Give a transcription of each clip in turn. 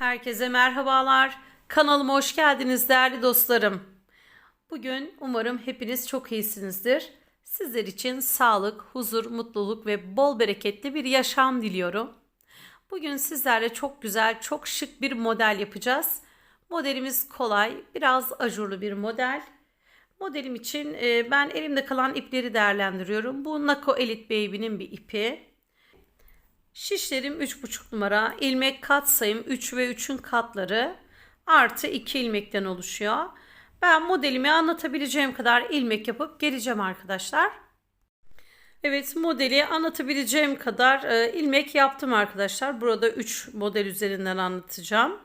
Herkese merhabalar. Kanalıma hoş geldiniz değerli dostlarım. Bugün umarım hepiniz çok iyisinizdir. Sizler için sağlık, huzur, mutluluk ve bol bereketli bir yaşam diliyorum. Bugün sizlerle çok güzel, çok şık bir model yapacağız. Modelimiz kolay, biraz ajurlu bir model. Modelim için e, ben elimde kalan ipleri değerlendiriyorum. Bu Nako Elite Baby'nin bir ipi. Şişlerim 3,5 numara. ilmek kat sayım 3 ve 3'ün katları artı 2 ilmekten oluşuyor. Ben modelimi anlatabileceğim kadar ilmek yapıp geleceğim arkadaşlar. Evet modeli anlatabileceğim kadar e, ilmek yaptım arkadaşlar. Burada 3 model üzerinden anlatacağım.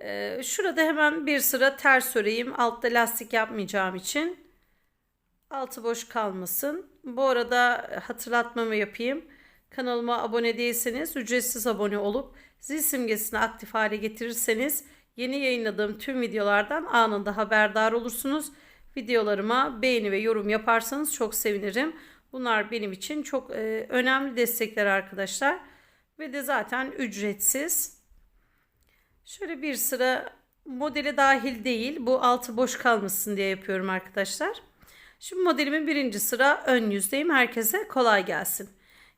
E, şurada hemen bir sıra ters öreyim. Altta lastik yapmayacağım için. Altı boş kalmasın. Bu arada hatırlatmamı yapayım. Kanalıma abone değilseniz ücretsiz abone olup zil simgesini aktif hale getirirseniz yeni yayınladığım tüm videolardan anında haberdar olursunuz. Videolarıma beğeni ve yorum yaparsanız çok sevinirim. Bunlar benim için çok e, önemli destekler arkadaşlar. Ve de zaten ücretsiz. Şöyle bir sıra modele dahil değil. Bu altı boş kalmasın diye yapıyorum arkadaşlar. Şimdi modelimin birinci sıra ön yüzdeyim. Herkese kolay gelsin.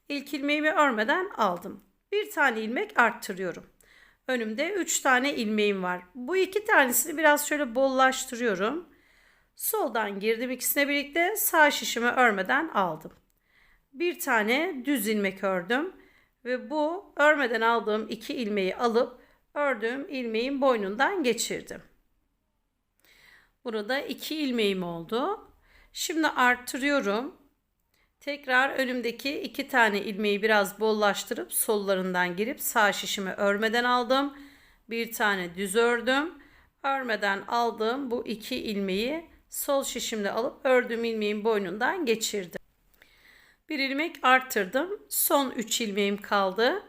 İlk ilmeğimi örmeden aldım. Bir tane ilmek arttırıyorum. Önümde 3 tane ilmeğim var. Bu iki tanesini biraz şöyle bollaştırıyorum. Soldan girdim ikisine birlikte sağ şişimi örmeden aldım. Bir tane düz ilmek ördüm ve bu örmeden aldığım iki ilmeği alıp ördüğüm ilmeğin boynundan geçirdim. Burada iki ilmeğim oldu. Şimdi arttırıyorum. Tekrar önümdeki iki tane ilmeği biraz bollaştırıp sollarından girip sağ şişimi örmeden aldım. Bir tane düz ördüm. Örmeden aldığım bu iki ilmeği sol şişimle alıp ördüğüm ilmeğin boynundan geçirdim. Bir ilmek arttırdım. Son 3 ilmeğim kaldı.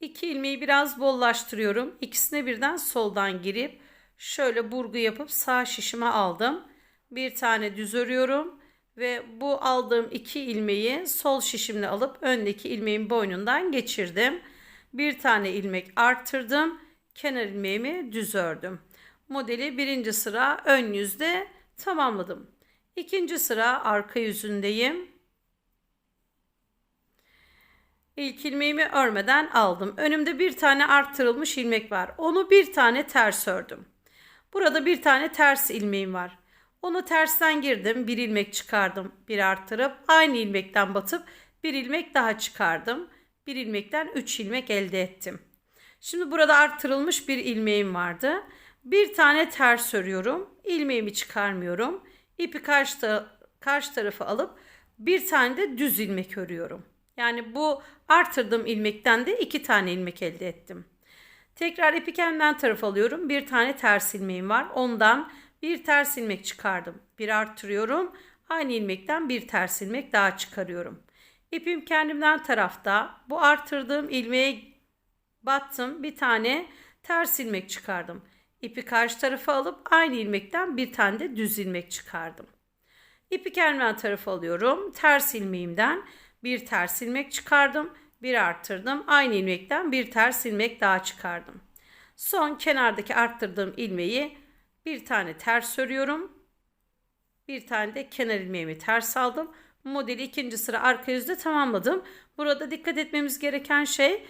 2 ilmeği biraz bollaştırıyorum. İkisine birden soldan girip şöyle burgu yapıp sağ şişime aldım. Bir tane düz örüyorum ve bu aldığım iki ilmeği sol şişimle alıp öndeki ilmeğin boynundan geçirdim. Bir tane ilmek arttırdım. Kenar ilmeğimi düz ördüm. Modeli birinci sıra ön yüzde tamamladım. İkinci sıra arka yüzündeyim. İlk ilmeğimi örmeden aldım. Önümde bir tane arttırılmış ilmek var. Onu bir tane ters ördüm. Burada bir tane ters ilmeğim var. Onu tersten girdim. Bir ilmek çıkardım. Bir arttırıp aynı ilmekten batıp bir ilmek daha çıkardım. Bir ilmekten 3 ilmek elde ettim. Şimdi burada arttırılmış bir ilmeğim vardı. Bir tane ters örüyorum. İlmeğimi çıkarmıyorum. İpi karşı, ta karşı tarafı alıp bir tane de düz ilmek örüyorum. Yani bu arttırdığım ilmekten de iki tane ilmek elde ettim. Tekrar ipi kendimden taraf alıyorum. Bir tane ters ilmeğim var. Ondan bir ters ilmek çıkardım. Bir arttırıyorum. Aynı ilmekten bir ters ilmek daha çıkarıyorum. İpim kendimden tarafta. Bu arttırdığım ilmeğe battım. Bir tane ters ilmek çıkardım. İpi karşı tarafa alıp aynı ilmekten bir tane de düz ilmek çıkardım. İpi kendimden tarafa alıyorum. Ters ilmeğimden bir ters ilmek çıkardım. Bir arttırdım. Aynı ilmekten bir ters ilmek daha çıkardım. Son kenardaki arttırdığım ilmeği bir tane ters örüyorum. Bir tane de kenar ilmeğimi ters aldım. Modeli ikinci sıra arka yüzde tamamladım. Burada dikkat etmemiz gereken şey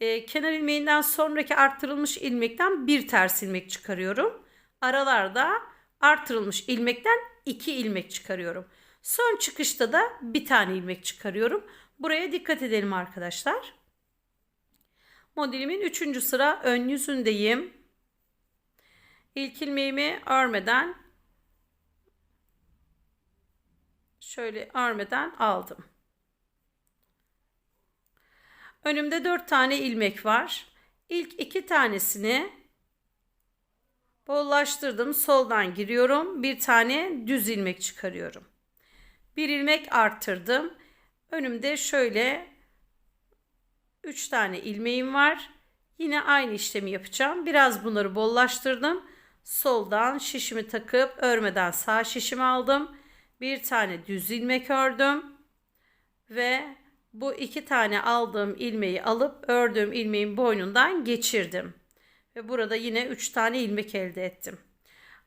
e, kenar ilmeğinden sonraki arttırılmış ilmekten bir ters ilmek çıkarıyorum. Aralarda arttırılmış ilmekten iki ilmek çıkarıyorum. Son çıkışta da bir tane ilmek çıkarıyorum. Buraya dikkat edelim arkadaşlar. Modelimin üçüncü sıra ön yüzündeyim. İlk ilmeğimi örmeden şöyle örmeden aldım. Önümde dört tane ilmek var. İlk iki tanesini bollaştırdım. Soldan giriyorum. Bir tane düz ilmek çıkarıyorum. Bir ilmek arttırdım. Önümde şöyle üç tane ilmeğim var. Yine aynı işlemi yapacağım. Biraz bunları bollaştırdım. Soldan şişimi takıp örmeden sağ şişimi aldım. Bir tane düz ilmek ördüm. Ve bu iki tane aldığım ilmeği alıp ördüğüm ilmeğin boynundan geçirdim. Ve burada yine 3 tane ilmek elde ettim.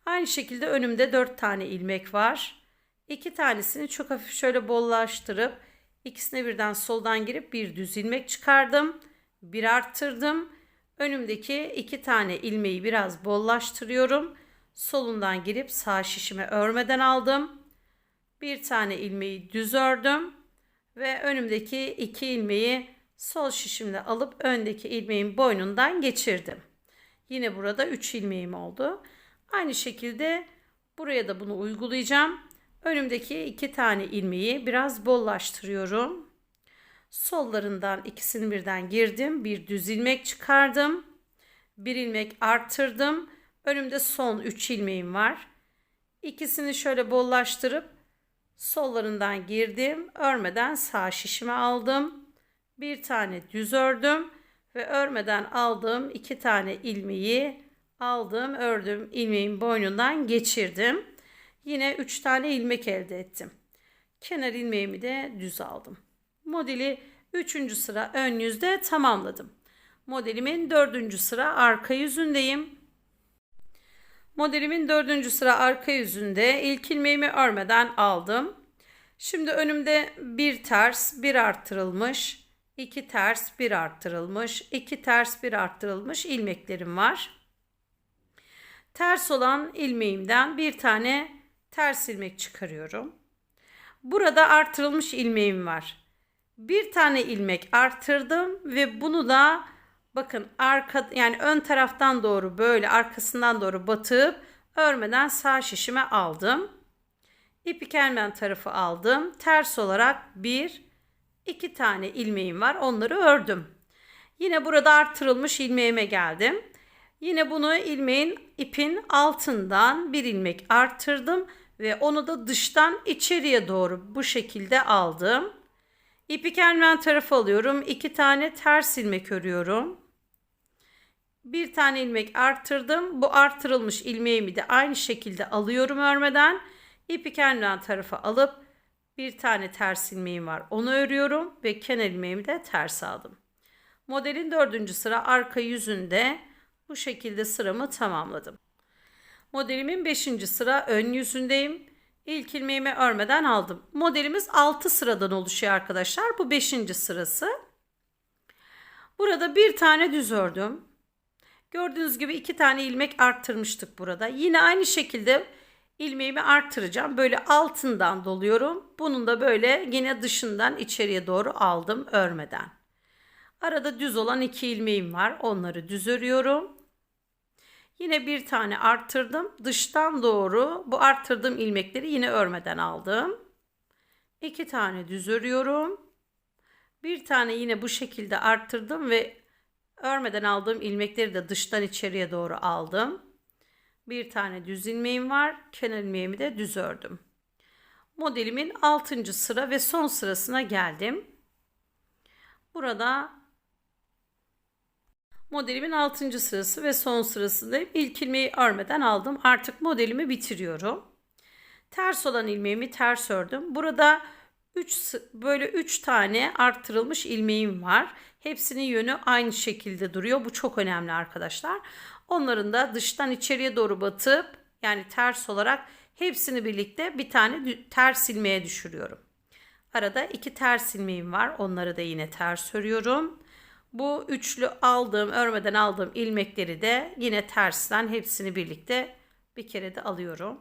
Aynı şekilde önümde 4 tane ilmek var. 2 tanesini çok hafif şöyle bollaştırıp ikisine birden soldan girip bir düz ilmek çıkardım. Bir arttırdım. Önümdeki 2 tane ilmeği biraz bollaştırıyorum. Solundan girip sağ şişime örmeden aldım. Bir tane ilmeği düz ördüm ve önümdeki iki ilmeği sol şişimle alıp öndeki ilmeğin boynundan geçirdim. Yine burada 3 ilmeğim oldu. Aynı şekilde buraya da bunu uygulayacağım. Önümdeki iki tane ilmeği biraz bollaştırıyorum. Sollarından ikisini birden girdim. Bir düz ilmek çıkardım. Bir ilmek arttırdım. Önümde son 3 ilmeğim var. İkisini şöyle bollaştırıp sollarından girdim. Örmeden sağ şişime aldım. Bir tane düz ördüm ve örmeden aldığım iki tane ilmeği aldım, ördüm, ilmeğin boynundan geçirdim. Yine 3 tane ilmek elde ettim. Kenar ilmeğimi de düz aldım. Modeli 3. sıra ön yüzde tamamladım. Modelimin 4. sıra arka yüzündeyim. Modelimin 4. sıra arka yüzünde ilk ilmeğimi örmeden aldım. Şimdi önümde bir ters, bir arttırılmış, iki ters, bir arttırılmış, iki ters, bir arttırılmış ilmeklerim var. Ters olan ilmeğimden bir tane ters ilmek çıkarıyorum. Burada artırılmış ilmeğim var. Bir tane ilmek arttırdım ve bunu da bakın arka yani ön taraftan doğru böyle arkasından doğru batıp örmeden sağ şişime aldım. İpik elmen tarafı aldım. Ters olarak bir iki tane ilmeğim var. Onları ördüm. Yine burada artırılmış ilmeğime geldim. Yine bunu ilmeğin ipin altından bir ilmek arttırdım ve onu da dıştan içeriye doğru bu şekilde aldım. İpik elmen tarafı alıyorum. iki tane ters ilmek örüyorum. Bir tane ilmek arttırdım. Bu arttırılmış ilmeğimi de aynı şekilde alıyorum örmeden. İpik elmen tarafı alıp bir tane ters ilmeğim var. Onu örüyorum ve kenar ilmeğimi de ters aldım. Modelin dördüncü sıra arka yüzünde bu şekilde sıramı tamamladım. Modelimin 5. sıra ön yüzündeyim. İlk ilmeğimi örmeden aldım. Modelimiz 6 sıradan oluşuyor arkadaşlar. Bu 5. sırası. Burada bir tane düz ördüm. Gördüğünüz gibi iki tane ilmek arttırmıştık burada. Yine aynı şekilde ilmeğimi arttıracağım. Böyle altından doluyorum. Bunun da böyle yine dışından içeriye doğru aldım örmeden. Arada düz olan iki ilmeğim var. Onları düz örüyorum. Yine bir tane arttırdım. Dıştan doğru bu arttırdığım ilmekleri yine örmeden aldım. İki tane düz örüyorum. Bir tane yine bu şekilde arttırdım ve örmeden aldığım ilmekleri de dıştan içeriye doğru aldım. Bir tane düz ilmeğim var. Kenar ilmeğimi de düz ördüm. Modelimin 6. sıra ve son sırasına geldim. Burada Modelimin 6. sırası ve son sırasındayım. İlk ilmeği örmeden aldım. Artık modelimi bitiriyorum. Ters olan ilmeğimi ters ördüm. Burada 3 böyle 3 tane arttırılmış ilmeğim var. Hepsinin yönü aynı şekilde duruyor. Bu çok önemli arkadaşlar. Onların da dıştan içeriye doğru batıp yani ters olarak hepsini birlikte bir tane ters ilmeğe düşürüyorum. Arada iki ters ilmeğim var. Onları da yine ters örüyorum. Bu üçlü aldığım, örmeden aldığım ilmekleri de yine tersten hepsini birlikte bir kere de alıyorum.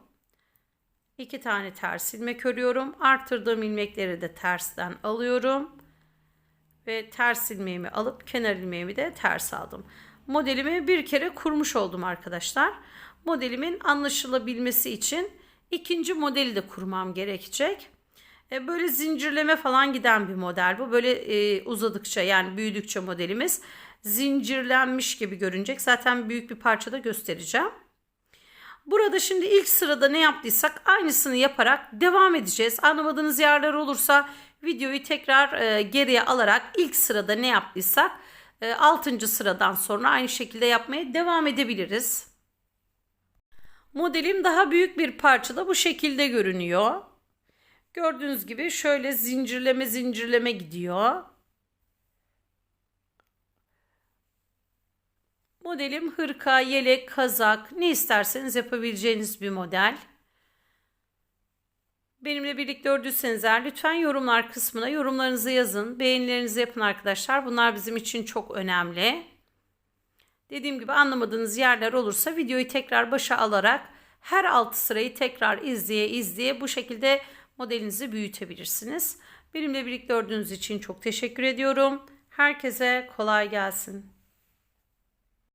İki tane ters ilmek örüyorum. Arttırdığım ilmekleri de tersten alıyorum. Ve ters ilmeğimi alıp kenar ilmeğimi de ters aldım. Modelimi bir kere kurmuş oldum arkadaşlar. Modelimin anlaşılabilmesi için ikinci modeli de kurmam gerekecek. E, böyle zincirleme falan giden bir model bu. Böyle e, uzadıkça yani büyüdükçe modelimiz zincirlenmiş gibi görünecek. Zaten büyük bir parçada göstereceğim. Burada şimdi ilk sırada ne yaptıysak aynısını yaparak devam edeceğiz. Anlamadığınız yerler olursa videoyu tekrar e, geriye alarak ilk sırada ne yaptıysak 6. sıradan sonra aynı şekilde yapmaya devam edebiliriz. Modelim daha büyük bir parçada bu şekilde görünüyor. Gördüğünüz gibi şöyle zincirleme zincirleme gidiyor. Modelim hırka, yelek, kazak ne isterseniz yapabileceğiniz bir model. Benimle birlikte ördüyseniz eğer lütfen yorumlar kısmına yorumlarınızı yazın. Beğenilerinizi yapın arkadaşlar. Bunlar bizim için çok önemli. Dediğim gibi anlamadığınız yerler olursa videoyu tekrar başa alarak her altı sırayı tekrar izleye izleye bu şekilde modelinizi büyütebilirsiniz. Benimle birlikte ördüğünüz için çok teşekkür ediyorum. Herkese kolay gelsin.